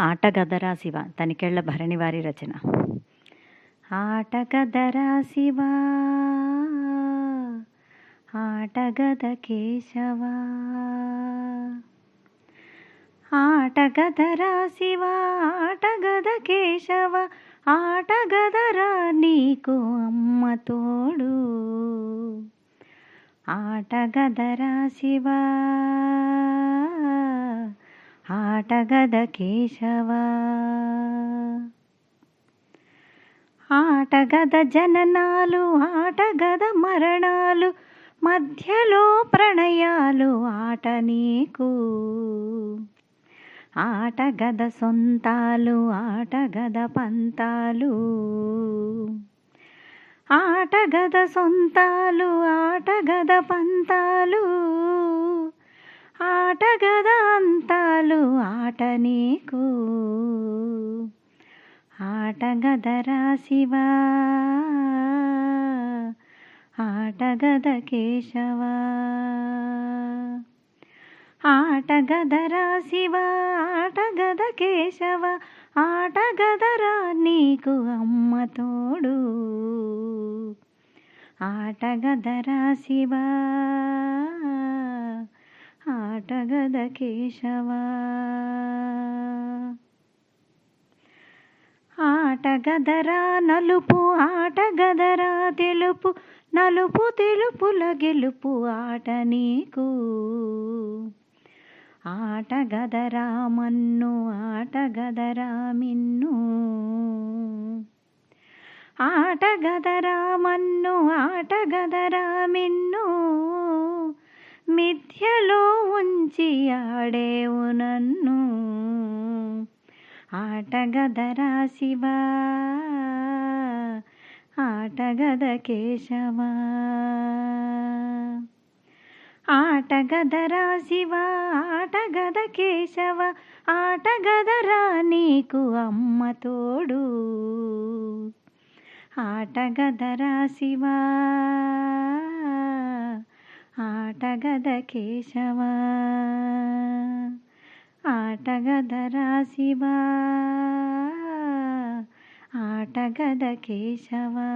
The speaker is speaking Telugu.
ఆటగదరా శివ తనికెళ్ళ భరణివారి రచన. ఆటగదరా శివ ఆటగద కేశవ ఆటగదరా శివ ఆటగద కేశవ ఆటగదరా నీకు అమ్మ తోడు. ఆటగదరా శివా ఆటగద కేశవ. ఆటగద జననాలు ఆటగద మరణాలు మధ్యలో ప్రణయాలు ఆట నీకు. ఆటగద సొంతాలు ఆటగద పంతాలు. ఆటగద సొంతాలు ఆటగద పంతాలు. ఆటగద అంతాలు ఆట నీకు. ఆటగదరా శివా. ఆటగద కేశవా. ఆటగదరా శివా. ఆటగద కేశవ. ఆటగదరా నీకు అమ్మ తోడు. ఆటగదరా శివా. ఆటగద కేశవ. ఆటగదరా నలుపు ఆటగదరా తెలుపు నలుపు తెలుపుల గెలుపు ఆట నీకు. ఆటగదరా మన్ను ఆటగదరా మిన్ను. ఆటగదరా మన్ను ఆటగదరా మిన్ను. మిథ్యలో ఉంచి ఆడేవు నన్ను. ఆటగదరా శివా ఆటగద కేశవా. ఆటగదరా శివ ఆటగద కేశవ ఆటగదరా నీకు అమ్మ తోడు. ఆటగదరా శివా ఆటగద కేశవ ఆటగద రాశివా ఆటగద కేశవా.